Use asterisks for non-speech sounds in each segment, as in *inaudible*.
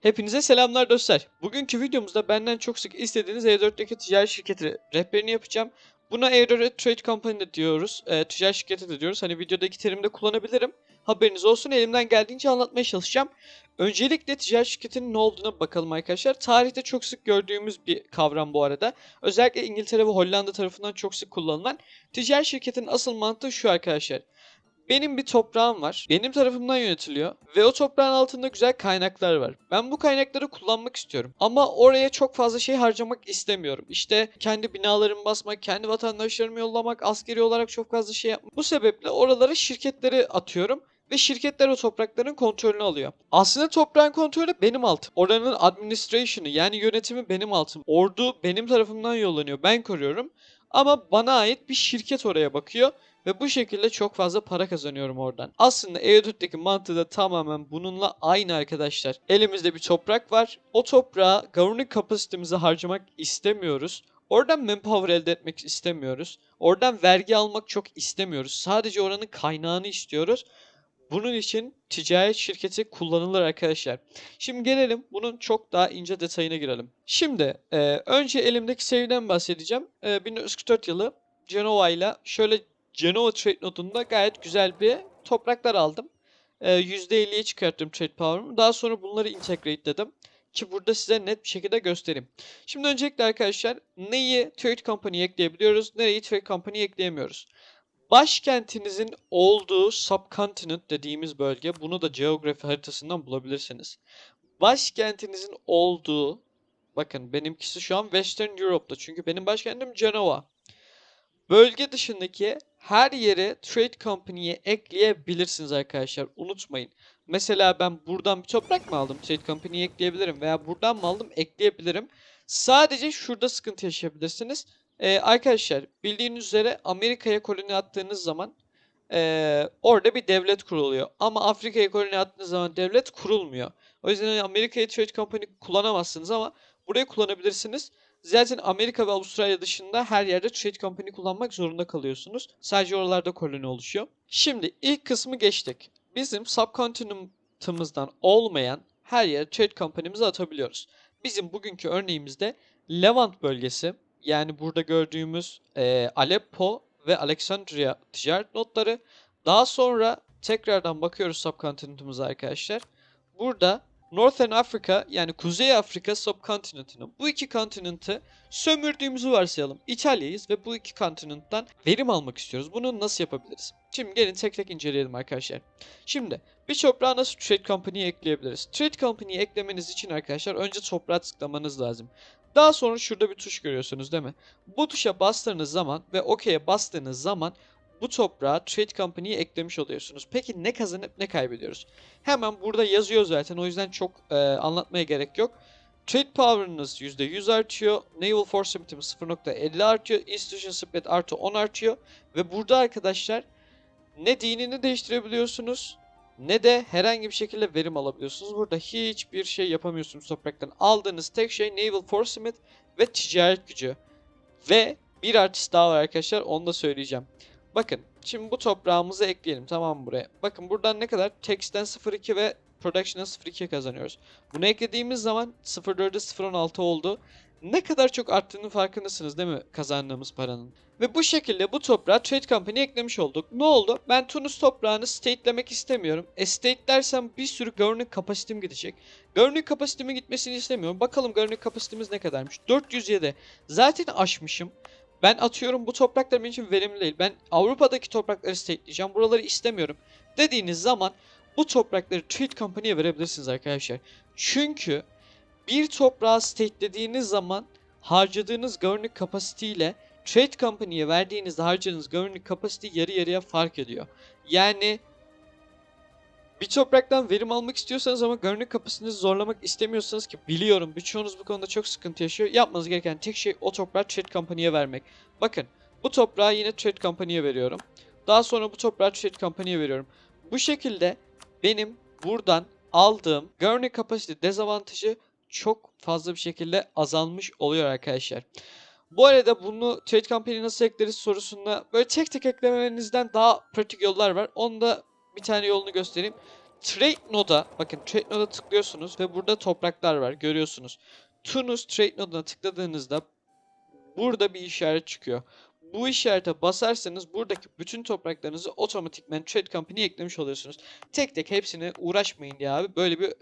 Hepinize selamlar dostlar. Bugünkü videomuzda benden çok sık istediğiniz E4'teki ticaret şirketi rehberini yapacağım. Buna E4 Trade Company de diyoruz. E, ticaret şirketi de diyoruz. Hani videodaki terimi de kullanabilirim. Haberiniz olsun elimden geldiğince anlatmaya çalışacağım. Öncelikle ticaret şirketinin ne olduğuna bakalım arkadaşlar. Tarihte çok sık gördüğümüz bir kavram bu arada. Özellikle İngiltere ve Hollanda tarafından çok sık kullanılan. Ticaret şirketinin asıl mantığı şu arkadaşlar. Benim bir toprağım var. Benim tarafımdan yönetiliyor. Ve o toprağın altında güzel kaynaklar var. Ben bu kaynakları kullanmak istiyorum. Ama oraya çok fazla şey harcamak istemiyorum. İşte kendi binalarımı basmak, kendi vatandaşlarımı yollamak, askeri olarak çok fazla şey yapmak. Bu sebeple oralara şirketleri atıyorum ve şirketler o toprakların kontrolünü alıyor. Aslında toprağın kontrolü benim altım. Oranın administration'ı yani yönetimi benim altım. Ordu benim tarafımdan yollanıyor. Ben koruyorum. Ama bana ait bir şirket oraya bakıyor ve bu şekilde çok fazla para kazanıyorum oradan. Aslında E4'teki mantığı da tamamen bununla aynı arkadaşlar. Elimizde bir toprak var. O toprağı governing kapasitemize harcamak istemiyoruz. Oradan manpower elde etmek istemiyoruz. Oradan vergi almak çok istemiyoruz. Sadece oranın kaynağını istiyoruz. Bunun için ticaret şirketi kullanılır arkadaşlar. Şimdi gelelim bunun çok daha ince detayına girelim. Şimdi e, önce elimdeki save'den bahsedeceğim. E, 1944 yılı Genova ile şöyle Genova Trade Note'unda gayet güzel bir topraklar aldım. E, %50'ye çıkarttım Trade Power'ımı. Daha sonra bunları integrate'ledim. Ki burada size net bir şekilde göstereyim. Şimdi öncelikle arkadaşlar neyi Trade Company'ye ekleyebiliyoruz, nereyi Trade Company'ye ekleyemiyoruz. Başkentinizin olduğu subcontinent dediğimiz bölge, bunu da geografi haritasından bulabilirsiniz. Başkentinizin olduğu, bakın benimkisi şu an Western Europe'da çünkü benim başkentim Genova. Bölge dışındaki her yere Trade Company'ye ekleyebilirsiniz arkadaşlar. Unutmayın. Mesela ben buradan bir toprak mı aldım? Trade Company'ye ekleyebilirim. Veya buradan mı aldım? Ekleyebilirim. Sadece şurada sıkıntı yaşayabilirsiniz. Ee, arkadaşlar bildiğiniz üzere Amerika'ya koloni attığınız zaman ee, orada bir devlet kuruluyor. Ama Afrika'ya koloni attığınız zaman devlet kurulmuyor. O yüzden Amerika'ya Trade Company kullanamazsınız ama burayı kullanabilirsiniz. Zaten Amerika ve Avustralya dışında her yerde Trade Company kullanmak zorunda kalıyorsunuz. Sadece oralarda koloni oluşuyor. Şimdi ilk kısmı geçtik. Bizim subcontinent'ımızdan olmayan her yere Trade Company'mizi atabiliyoruz. Bizim bugünkü örneğimizde Levant bölgesi yani burada gördüğümüz e, Aleppo ve Alexandria ticaret notları. Daha sonra tekrardan bakıyoruz subcontinent'ımıza arkadaşlar. Burada Northern Africa yani Kuzey Afrika subkontinentini bu iki kontinenti sömürdüğümüzü varsayalım. İtalya'yız ve bu iki kontinentten verim almak istiyoruz. Bunu nasıl yapabiliriz? Şimdi gelin tek tek inceleyelim arkadaşlar. Şimdi bir toprağa nasıl Trade Company'yi ekleyebiliriz? Trade Company'yi eklemeniz için arkadaşlar önce toprağa tıklamanız lazım. Daha sonra şurada bir tuş görüyorsunuz değil mi? Bu tuşa bastığınız zaman ve OK'ye bastığınız zaman bu toprağa Trade Company'yi eklemiş oluyorsunuz. Peki ne kazanıp ne kaybediyoruz? Hemen burada yazıyor zaten o yüzden çok e, anlatmaya gerek yok. Trade Power'ınız %100 artıyor. Naval Force Limit'imiz 0.50 artıyor. Institution Split artı 10 artıyor. Ve burada arkadaşlar ne dinini değiştirebiliyorsunuz ne de herhangi bir şekilde verim alabiliyorsunuz. Burada hiçbir şey yapamıyorsunuz topraktan. Aldığınız tek şey Naval Force Limit ve ticaret gücü. Ve bir artist daha var arkadaşlar onu da söyleyeceğim. Bakın şimdi bu toprağımızı ekleyelim tamam buraya. Bakın buradan ne kadar? Text'ten 0.2 ve Production'dan 0.2 kazanıyoruz. Bunu eklediğimiz zaman 0.4'e 0.16 oldu. Ne kadar çok arttığının farkındasınız değil mi kazandığımız paranın? Ve bu şekilde bu toprağa Trade Company eklemiş olduk. Ne oldu? Ben Tunus toprağını statelemek istemiyorum. E statelersem bir sürü governing kapasitem gidecek. Governing kapasitemin gitmesini istemiyorum. Bakalım governing kapasitemiz ne kadarmış? 407. Zaten aşmışım. Ben atıyorum bu topraklar benim için verimli değil. Ben Avrupa'daki toprakları stateleyeceğim. Buraları istemiyorum. Dediğiniz zaman bu toprakları Trade Company'ye verebilirsiniz arkadaşlar. Çünkü bir toprağı statelediğiniz zaman harcadığınız governing capacity ile Trade Company'ye verdiğinizde harcadığınız governing capacity yarı yarıya fark ediyor. Yani bir topraktan verim almak istiyorsanız ama governing capacitinizi zorlamak istemiyorsanız ki biliyorum birçoğunuz bu konuda çok sıkıntı yaşıyor. Yapmanız gereken tek şey o toprağı Trade Company'ye vermek. Bakın bu toprağı yine Trade Company'ye veriyorum. Daha sonra bu toprağı Trade Company'ye veriyorum. Bu şekilde benim buradan aldığım governing capacity dezavantajı çok fazla bir şekilde azalmış oluyor arkadaşlar. Bu arada bunu Trade Company nasıl ekleriz sorusunda böyle tek tek eklemenizden daha pratik yollar var. Onu da bir tane yolunu göstereyim. Trade Node'a bakın Trade Node'a tıklıyorsunuz ve burada topraklar var görüyorsunuz. Tunus Trade Node'una tıkladığınızda burada bir işaret çıkıyor. Bu işarete basarsanız buradaki bütün topraklarınızı otomatikman Trade Company'ye eklemiş oluyorsunuz. Tek tek hepsine uğraşmayın diye abi böyle bir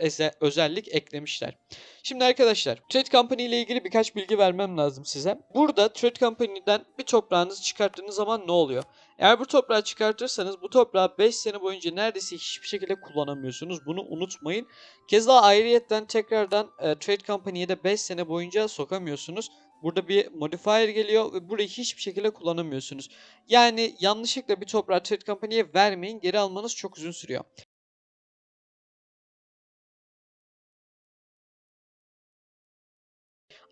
özellik eklemişler. Şimdi arkadaşlar Trade Company ile ilgili birkaç bilgi vermem lazım size. Burada Trade Company'den bir toprağınızı çıkarttığınız zaman ne oluyor? Eğer bu toprağı çıkartırsanız bu toprağı 5 sene boyunca neredeyse hiçbir şekilde kullanamıyorsunuz. Bunu unutmayın. Keza ayrıyetten tekrardan e, Trade Company'ye de 5 sene boyunca sokamıyorsunuz. Burada bir modifier geliyor ve burayı hiçbir şekilde kullanamıyorsunuz. Yani yanlışlıkla bir toprağı Trade Company'ye vermeyin. Geri almanız çok uzun sürüyor.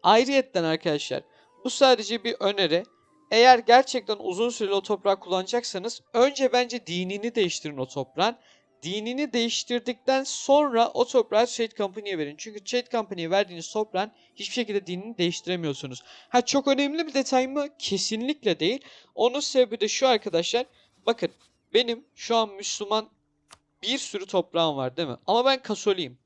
Ayrıyetten arkadaşlar bu sadece bir öneri. Eğer gerçekten uzun süreli o toprağı kullanacaksanız önce bence dinini değiştirin o toprağın. Dinini değiştirdikten sonra o toprağı Trade Company'ye verin. Çünkü Trade Company'ye verdiğiniz toprağın hiçbir şekilde dinini değiştiremiyorsunuz. Ha çok önemli bir detay mı? Kesinlikle değil. Onun sebebi de şu arkadaşlar. Bakın benim şu an Müslüman bir sürü toprağım var değil mi? Ama ben Katolik'im.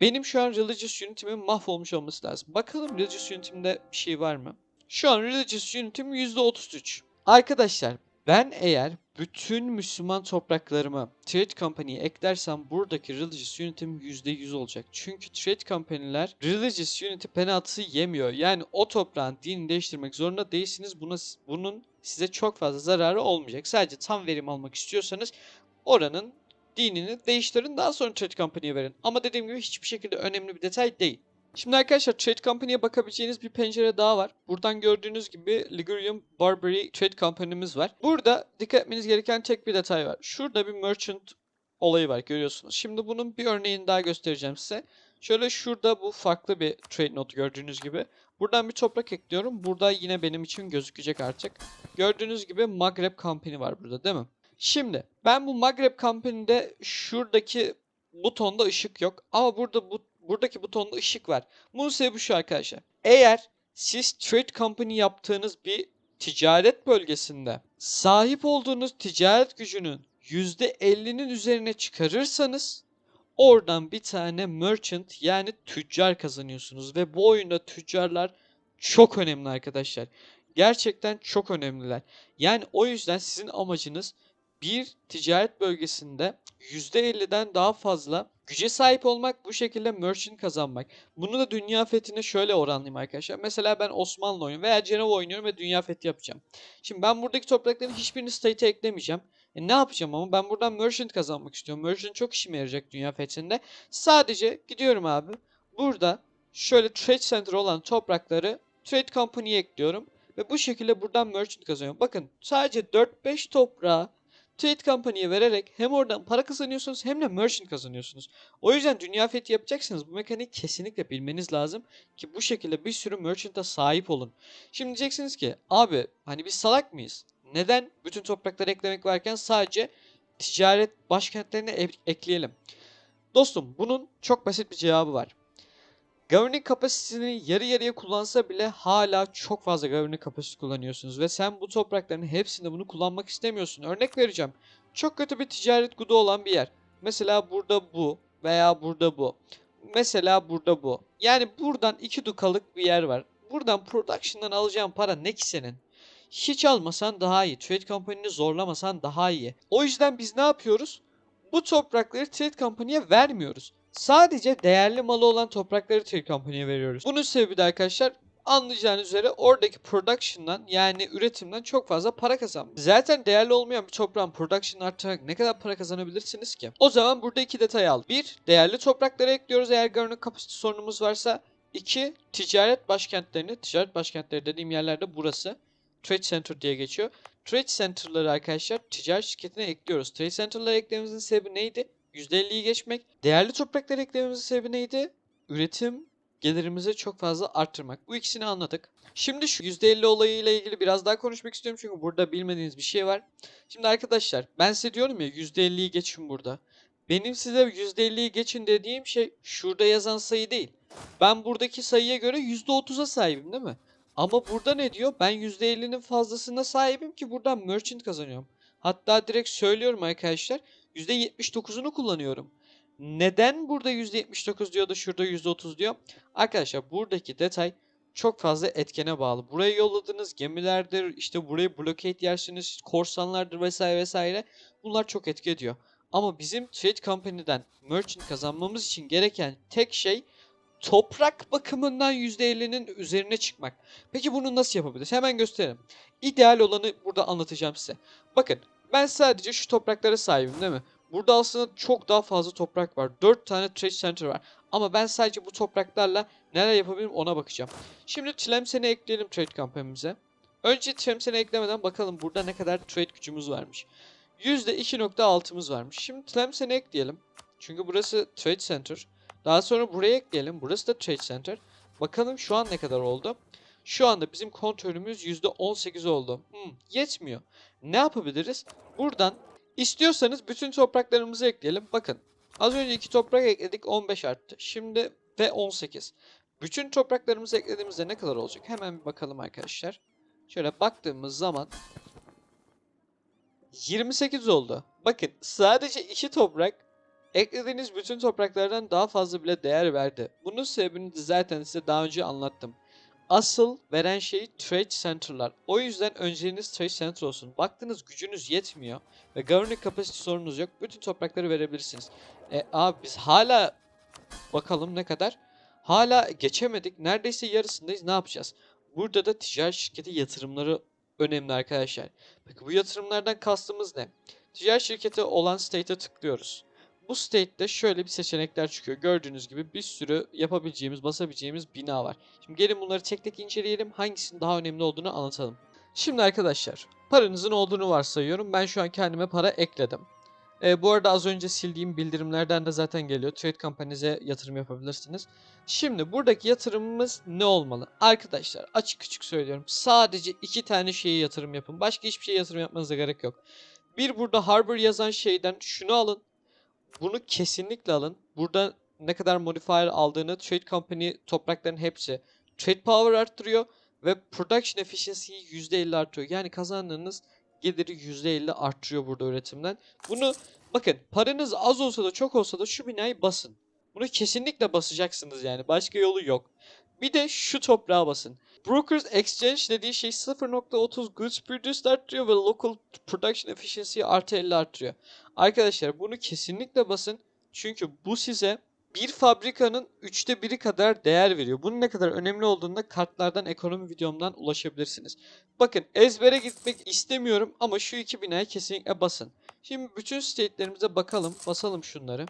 Benim şu an Religious Unity'min mahvolmuş olması lazım. Bakalım Religious Unity'mde bir şey var mı? Şu an Religious Unity'm %33. Arkadaşlar ben eğer bütün Müslüman topraklarımı Trade Company'ye eklersem buradaki Religious Unity'm %100 olacak. Çünkü Trade Company'ler Religious Unity penaltısı yemiyor. Yani o toprağın dinini değiştirmek zorunda değilsiniz. Buna, bunun size çok fazla zararı olmayacak. Sadece tam verim almak istiyorsanız oranın dinini değiştirin daha sonra Trade Company'ye verin. Ama dediğim gibi hiçbir şekilde önemli bir detay değil. Şimdi arkadaşlar Trade Company'ye bakabileceğiniz bir pencere daha var. Buradan gördüğünüz gibi Ligurian Barbary Trade Company'miz var. Burada dikkat etmeniz gereken tek bir detay var. Şurada bir merchant olayı var görüyorsunuz. Şimdi bunun bir örneğini daha göstereceğim size. Şöyle şurada bu farklı bir trade note gördüğünüz gibi. Buradan bir toprak ekliyorum. Burada yine benim için gözükecek artık. Gördüğünüz gibi Maghreb Company var burada değil mi? Şimdi ben bu Maghreb Company'de şuradaki butonda ışık yok ama burada bu buradaki butonda ışık var. Bunun sebebi şu arkadaşlar. Eğer siz trade company yaptığınız bir ticaret bölgesinde sahip olduğunuz ticaret gücünün %50'nin üzerine çıkarırsanız oradan bir tane merchant yani tüccar kazanıyorsunuz ve bu oyunda tüccarlar çok önemli arkadaşlar. Gerçekten çok önemliler. Yani o yüzden sizin amacınız bir ticaret bölgesinde %50'den daha fazla güce sahip olmak, bu şekilde merchant kazanmak. Bunu da dünya fethine şöyle oranlayayım arkadaşlar. Mesela ben Osmanlı oynuyorum veya Cenova oynuyorum ve dünya fethi yapacağım. Şimdi ben buradaki toprakların hiçbirini state'e eklemeyeceğim. E ne yapacağım ama ben buradan merchant kazanmak istiyorum. Merchant çok işime yarayacak dünya fethinde. Sadece gidiyorum abi. Burada şöyle trade center olan toprakları trade company'ye ekliyorum. Ve bu şekilde buradan merchant kazanıyorum. Bakın sadece 4-5 toprağı Trade Company'ye vererek hem oradan para kazanıyorsunuz hem de merchant kazanıyorsunuz. O yüzden dünya fethi yapacaksınız. Bu mekaniği kesinlikle bilmeniz lazım ki bu şekilde bir sürü merchant'a sahip olun. Şimdi diyeceksiniz ki abi hani biz salak mıyız? Neden bütün toprakları eklemek varken sadece ticaret başkentlerine ek- ekleyelim? Dostum bunun çok basit bir cevabı var. Governing kapasitesini yarı yarıya kullansa bile hala çok fazla governing kapasite kullanıyorsunuz ve sen bu toprakların hepsinde bunu kullanmak istemiyorsun. Örnek vereceğim. Çok kötü bir ticaret gudu olan bir yer. Mesela burada bu veya burada bu. Mesela burada bu. Yani buradan iki dukalık bir yer var. Buradan production'dan alacağın para ne ki senin? Hiç almasan daha iyi. Trade Company'ni zorlamasan daha iyi. O yüzden biz ne yapıyoruz? Bu toprakları Trade Company'ye vermiyoruz. Sadece değerli malı olan toprakları Trade Company'ye veriyoruz. Bunun sebebi de arkadaşlar anlayacağınız üzere oradaki production'dan yani üretimden çok fazla para kazan. Zaten değerli olmayan bir toprağın production artarak ne kadar para kazanabilirsiniz ki? O zaman burada iki detay al. Bir, değerli topraklara ekliyoruz eğer government kapasite sorunumuz varsa. İki, ticaret başkentlerini, ticaret başkentleri dediğim yerlerde burası. Trade Center diye geçiyor. Trade Center'ları arkadaşlar ticaret şirketine ekliyoruz. Trade Center'ları eklememizin sebebi neydi? %50'yi geçmek. Değerli toprakları eklememizin sebebi neydi? Üretim gelirimizi çok fazla arttırmak. Bu ikisini anladık. Şimdi şu %50 olayıyla ilgili biraz daha konuşmak istiyorum çünkü burada bilmediğiniz bir şey var. Şimdi arkadaşlar ben size diyorum ya %50'yi geçin burada. Benim size %50'yi geçin dediğim şey şurada yazan sayı değil. Ben buradaki sayıya göre %30'a sahibim değil mi? Ama burada ne diyor? Ben %50'nin fazlasına sahibim ki buradan merchant kazanıyorum. Hatta direkt söylüyorum arkadaşlar. %79'unu kullanıyorum. Neden burada %79 diyor da şurada %30 diyor? Arkadaşlar buradaki detay çok fazla etkene bağlı. Buraya yolladığınız gemilerdir, işte burayı blockade yersiniz, korsanlardır vesaire vesaire. Bunlar çok etki ediyor. Ama bizim Trade Company'den merchant kazanmamız için gereken tek şey toprak bakımından %50'nin üzerine çıkmak. Peki bunu nasıl yapabiliriz? Hemen gösterelim. İdeal olanı burada anlatacağım size. Bakın ben sadece şu topraklara sahibim değil mi? Burada aslında çok daha fazla toprak var. 4 tane trade center var. Ama ben sadece bu topraklarla neler yapabilirim ona bakacağım. Şimdi Tlemcen'i ekleyelim trade kampanyamıza. Önce Tlemcen'i eklemeden bakalım burada ne kadar trade gücümüz varmış. %2.6'mız varmış. Şimdi Tlemcen'i ekleyelim. Çünkü burası trade center. Daha sonra buraya ekleyelim. Burası da trade center. Bakalım şu an ne kadar oldu. Şu anda bizim kontrolümüz %18 oldu. Hmm, yetmiyor. Ne yapabiliriz? Buradan istiyorsanız bütün topraklarımızı ekleyelim. Bakın az önce iki toprak ekledik 15 arttı. Şimdi ve 18. Bütün topraklarımızı eklediğimizde ne kadar olacak? Hemen bir bakalım arkadaşlar. Şöyle baktığımız zaman 28 oldu. Bakın sadece iki toprak eklediğiniz bütün topraklardan daha fazla bile değer verdi. Bunun sebebini zaten size daha önce anlattım. Asıl veren şey trade center'lar. O yüzden önceliğiniz trade center olsun. Baktınız gücünüz yetmiyor ve governing capacity sorununuz yok. Bütün toprakları verebilirsiniz. E abi biz hala bakalım ne kadar? Hala geçemedik. Neredeyse yarısındayız. Ne yapacağız? Burada da ticaret şirketi yatırımları önemli arkadaşlar. Peki bu yatırımlardan kastımız ne? Ticaret şirketi olan state'e tıklıyoruz. Bu state'de şöyle bir seçenekler çıkıyor. Gördüğünüz gibi bir sürü yapabileceğimiz, basabileceğimiz bina var. Şimdi gelin bunları tek tek inceleyelim. Hangisinin daha önemli olduğunu anlatalım. Şimdi arkadaşlar, paranızın olduğunu varsayıyorum. Ben şu an kendime para ekledim. E, bu arada az önce sildiğim bildirimlerden de zaten geliyor. Trade kampanyenize yatırım yapabilirsiniz. Şimdi buradaki yatırımımız ne olmalı? Arkadaşlar açık açık söylüyorum. Sadece iki tane şeye yatırım yapın. Başka hiçbir şeye yatırım yapmanıza gerek yok. Bir burada Harbor yazan şeyden şunu alın. Bunu kesinlikle alın. Burada ne kadar modifier aldığını Trade Company toprakların hepsi Trade Power arttırıyor ve Production Efficiency'yi %50 artırıyor. Yani kazandığınız geliri %50 artırıyor burada üretimden. Bunu bakın paranız az olsa da çok olsa da şu binayı basın. Bunu kesinlikle basacaksınız yani. Başka yolu yok. Bir de şu toprağa basın. Brokers Exchange dediği şey 0.30 goods produced arttırıyor ve local production efficiency'yi artı 50 artırıyor. Arkadaşlar bunu kesinlikle basın. Çünkü bu size bir fabrikanın üçte biri kadar değer veriyor. Bunun ne kadar önemli olduğunda kartlardan ekonomi videomdan ulaşabilirsiniz. Bakın ezbere gitmek istemiyorum ama şu iki binaya kesinlikle basın. Şimdi bütün state'lerimize bakalım. Basalım şunları.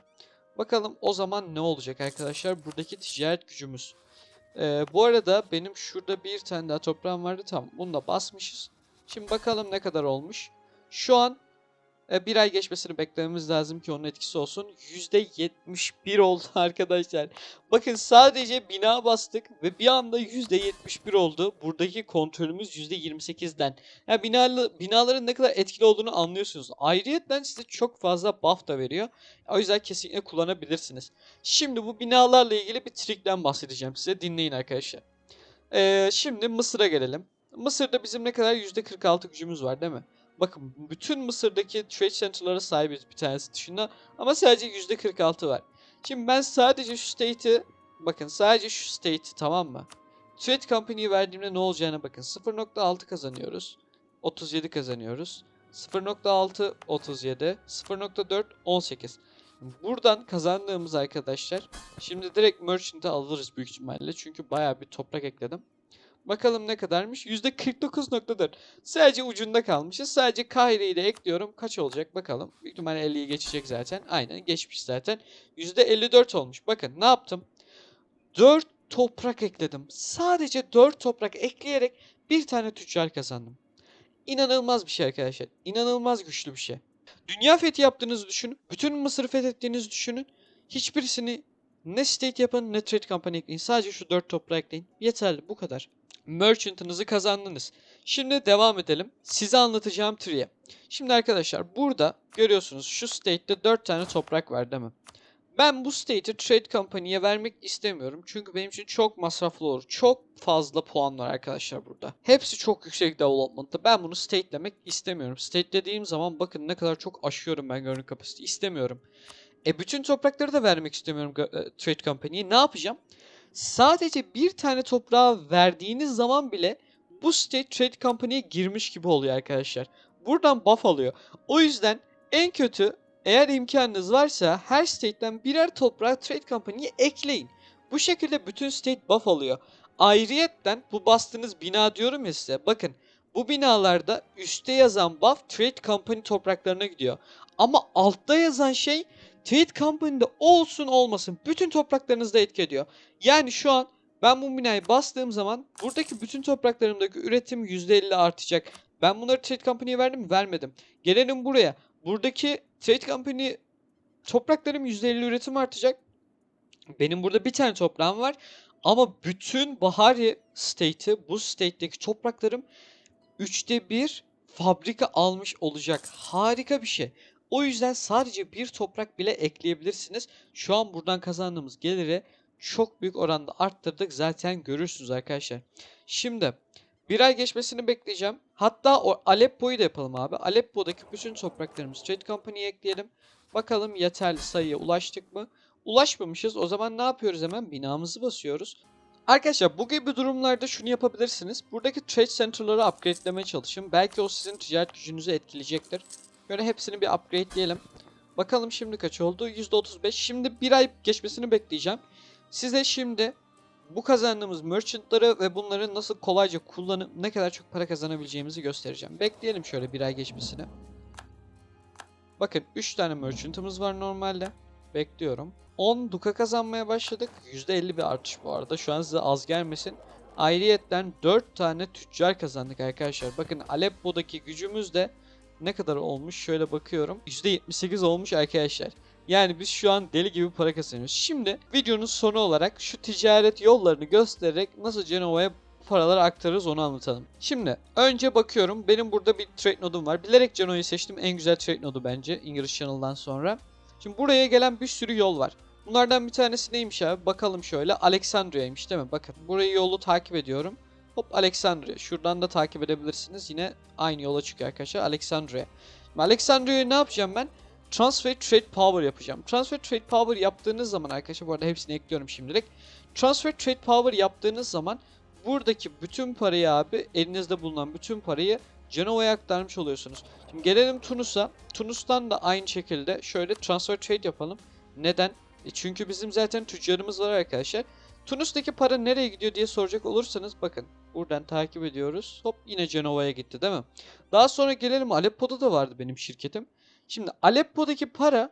Bakalım o zaman ne olacak arkadaşlar buradaki ticaret gücümüz. Ee, bu arada benim şurada bir tane daha toprağım vardı. Tamam bunu da basmışız. Şimdi bakalım ne kadar olmuş. Şu an bir ay geçmesini beklememiz lazım ki onun etkisi olsun. %71 oldu *laughs* arkadaşlar. Bakın sadece bina bastık ve bir anda %71 oldu. Buradaki kontrolümüz %28'den. Yani binalı, binaların ne kadar etkili olduğunu anlıyorsunuz. Ayrıyeten size çok fazla buff da veriyor. O yüzden kesinlikle kullanabilirsiniz. Şimdi bu binalarla ilgili bir trikten bahsedeceğim size. Dinleyin arkadaşlar. Ee, şimdi Mısır'a gelelim. Mısır'da bizim ne kadar %46 gücümüz var değil mi? Bakın bütün Mısır'daki trade center'lara sahibiz bir tanesi dışında ama sadece %46 var. Şimdi ben sadece şu state'i bakın sadece şu state'i tamam mı? Trade Company'yi verdiğimde ne olacağına bakın. 0.6 kazanıyoruz. 37 kazanıyoruz. 0.6 37, 0.4 18. Buradan kazandığımız arkadaşlar şimdi direkt merchant'ı alırız büyük ihtimalle çünkü bayağı bir toprak ekledim. Bakalım ne kadarmış? %49.4. Sadece ucunda kalmışız. Sadece Kahire'yi de ekliyorum. Kaç olacak bakalım. Büyük ihtimalle 50'yi geçecek zaten. Aynen geçmiş zaten. %54 olmuş. Bakın ne yaptım? 4 toprak ekledim. Sadece 4 toprak ekleyerek bir tane tüccar kazandım. İnanılmaz bir şey arkadaşlar. İnanılmaz güçlü bir şey. Dünya fethi yaptığınızı düşünün. Bütün Mısır'ı fethettiğinizi düşünün. Hiçbirisini ne state yapın ne trade company ekleyin. Sadece şu 4 toprağı ekleyin. Yeterli bu kadar. Merchant'ınızı kazandınız. Şimdi devam edelim. Size anlatacağım tree'ye. Şimdi arkadaşlar burada görüyorsunuz şu state'de 4 tane toprak var değil mi? Ben bu state'i trade company'ye vermek istemiyorum. Çünkü benim için çok masraflı olur. Çok fazla puan var arkadaşlar burada. Hepsi çok yüksek development'ta. Ben bunu statelemek istemiyorum. State dediğim zaman bakın ne kadar çok aşıyorum ben görünüm kapasite. İstemiyorum. E bütün toprakları da vermek istemiyorum e, Trade Company'ye. Ne yapacağım? Sadece bir tane toprağı verdiğiniz zaman bile bu state Trade Company'ye girmiş gibi oluyor arkadaşlar. Buradan buff alıyor. O yüzden en kötü eğer imkanınız varsa her state'den birer toprağı Trade Company'ye ekleyin. Bu şekilde bütün state buff alıyor. Ayrıyetten bu bastığınız bina diyorum ya size. Bakın bu binalarda üstte yazan buff Trade Company topraklarına gidiyor. Ama altta yazan şey Trade Company'de olsun olmasın bütün topraklarınızda etki ediyor. Yani şu an ben bu binayı bastığım zaman buradaki bütün topraklarımdaki üretim %50 artacak. Ben bunları Trade Company'ye verdim mi? Vermedim. Gelelim buraya. Buradaki Trade Company topraklarım %50 üretim artacak. Benim burada bir tane toprağım var. Ama bütün Bahari State'i, bu state'deki topraklarım üçte bir fabrika almış olacak. Harika bir şey. O yüzden sadece bir toprak bile ekleyebilirsiniz. Şu an buradan kazandığımız geliri çok büyük oranda arttırdık. Zaten görürsünüz arkadaşlar. Şimdi bir ay geçmesini bekleyeceğim. Hatta o Aleppo'yu da yapalım abi. Aleppo'daki bütün topraklarımızı Trade Company'ye ekleyelim. Bakalım yeterli sayıya ulaştık mı? Ulaşmamışız. O zaman ne yapıyoruz hemen? Binamızı basıyoruz. Arkadaşlar bu gibi durumlarda şunu yapabilirsiniz. Buradaki trade center'ları upgrade'lemeye çalışın. Belki o sizin ticaret gücünüzü etkileyecektir. Böyle hepsini bir upgrade'leyelim. Bakalım şimdi kaç oldu? %35. Şimdi bir ay geçmesini bekleyeceğim. Size şimdi bu kazandığımız merchant'ları ve bunları nasıl kolayca kullanıp ne kadar çok para kazanabileceğimizi göstereceğim. Bekleyelim şöyle bir ay geçmesini. Bakın 3 tane merchant'ımız var normalde. Bekliyorum. 10 duka kazanmaya başladık. %50 bir artış bu arada. Şu an size az gelmesin. Ayrıyetten 4 tane tüccar kazandık arkadaşlar. Bakın Aleppo'daki gücümüz de ne kadar olmuş şöyle bakıyorum. %78 olmuş arkadaşlar. Yani biz şu an deli gibi para kazanıyoruz. Şimdi videonun sonu olarak şu ticaret yollarını göstererek nasıl Cenova'ya paraları aktarırız onu anlatalım. Şimdi önce bakıyorum benim burada bir trade nodum var. Bilerek Cenova'yı seçtim. En güzel trade nodu bence English Channel'dan sonra. Şimdi buraya gelen bir sürü yol var. Bunlardan bir tanesi neymiş abi? Bakalım şöyle. Alexandria'ymış değil mi? Bakın burayı yolu takip ediyorum. Hop Alexandria. Şuradan da takip edebilirsiniz. Yine aynı yola çıkıyor arkadaşlar. Alexandria. Alexandria'ya ne yapacağım ben? Transfer Trade Power yapacağım. Transfer Trade Power yaptığınız zaman arkadaşlar bu arada hepsini ekliyorum şimdilik. Transfer Trade Power yaptığınız zaman buradaki bütün parayı abi elinizde bulunan bütün parayı Cenova'ya aktarmış oluyorsunuz. Şimdi gelelim Tunus'a. Tunus'tan da aynı şekilde şöyle transfer trade yapalım. Neden? E çünkü bizim zaten tüccarımız var arkadaşlar. Tunus'taki para nereye gidiyor diye soracak olursanız bakın buradan takip ediyoruz. Hop yine Cenova'ya gitti değil mi? Daha sonra gelelim Aleppo'da da vardı benim şirketim. Şimdi Aleppo'daki para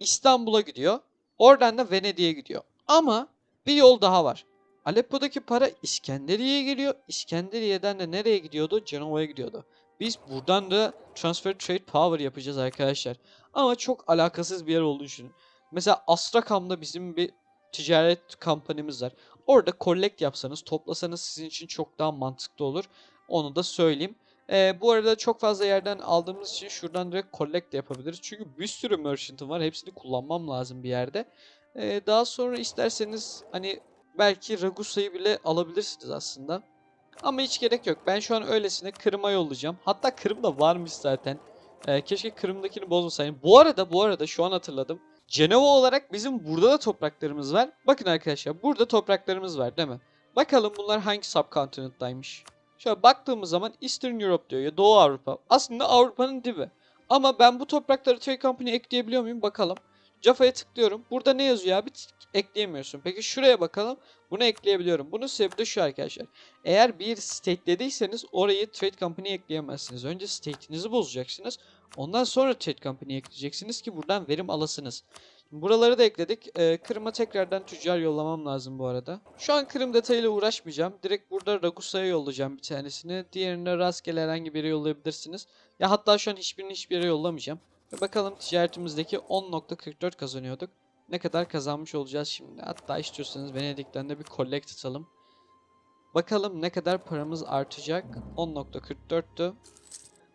İstanbul'a gidiyor. Oradan da Venedik'e gidiyor. Ama bir yol daha var. Aleppo'daki para İskenderiye'ye geliyor. İskenderiye'den de nereye gidiyordu? Cenova'ya gidiyordu. Biz buradan da transfer trade power yapacağız arkadaşlar. Ama çok alakasız bir yer olduğunu düşünün. Mesela Astrakam'da bizim bir ticaret kampanimiz var. Orada collect yapsanız, toplasanız sizin için çok daha mantıklı olur. Onu da söyleyeyim. Ee, bu arada çok fazla yerden aldığımız için şuradan direkt collect de yapabiliriz. Çünkü bir sürü merchant'ım var. Hepsini kullanmam lazım bir yerde. Ee, daha sonra isterseniz hani belki Ragusa'yı bile alabilirsiniz aslında. Ama hiç gerek yok. Ben şu an öylesine Kırım'a yollayacağım. Hatta Kırım'da varmış zaten. Ee, keşke Kırım'dakini bozmasaydım. Bu arada bu arada şu an hatırladım. Cenova olarak bizim burada da topraklarımız var. Bakın arkadaşlar burada topraklarımız var değil mi? Bakalım bunlar hangi subcontinent'taymış. Şöyle baktığımız zaman Eastern Europe diyor ya Doğu Avrupa. Aslında Avrupa'nın dibi. Ama ben bu toprakları Trade Company'ye ekleyebiliyor muyum bakalım. Jafa'ya tıklıyorum. Burada ne yazıyor abi? Ekleyemiyorsun. Peki şuraya bakalım. Bunu ekleyebiliyorum. Bunun sebebi de şu arkadaşlar. Eğer bir state dediyseniz orayı Trade Company'ye ekleyemezsiniz. Önce state'inizi bozacaksınız. Ondan sonra Trade Company'ye ekleyeceksiniz ki buradan verim alasınız. Buraları da ekledik. Ee, Kırım'a tekrardan tüccar yollamam lazım bu arada. Şu an Kırım detayıyla uğraşmayacağım. Direkt burada Ragusa'ya yollayacağım bir tanesini. Diğerine rastgele herhangi bir yere yollayabilirsiniz. Ya hatta şu an hiçbirini hiçbir yere yollamayacağım. Ve bakalım ticaretimizdeki 10.44 kazanıyorduk. Ne kadar kazanmış olacağız şimdi. Hatta istiyorsanız Venedik'ten de bir collect atalım. Bakalım ne kadar paramız artacak. 10.44'tü.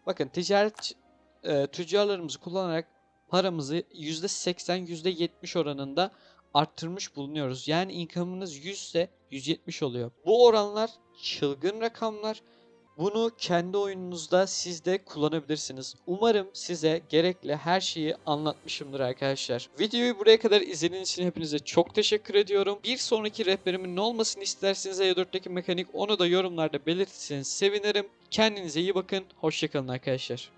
Bakın ticaret e, tüccarlarımızı kullanarak paramızı %80 %70 oranında arttırmış bulunuyoruz. Yani income'ınız 100 ise 170 oluyor. Bu oranlar çılgın rakamlar. Bunu kendi oyununuzda siz de kullanabilirsiniz. Umarım size gerekli her şeyi anlatmışımdır arkadaşlar. Videoyu buraya kadar izlediğiniz için hepinize çok teşekkür ediyorum. Bir sonraki rehberimin ne olmasını isterseniz E4'teki mekanik onu da yorumlarda belirtirseniz sevinirim. Kendinize iyi bakın. Hoşçakalın arkadaşlar.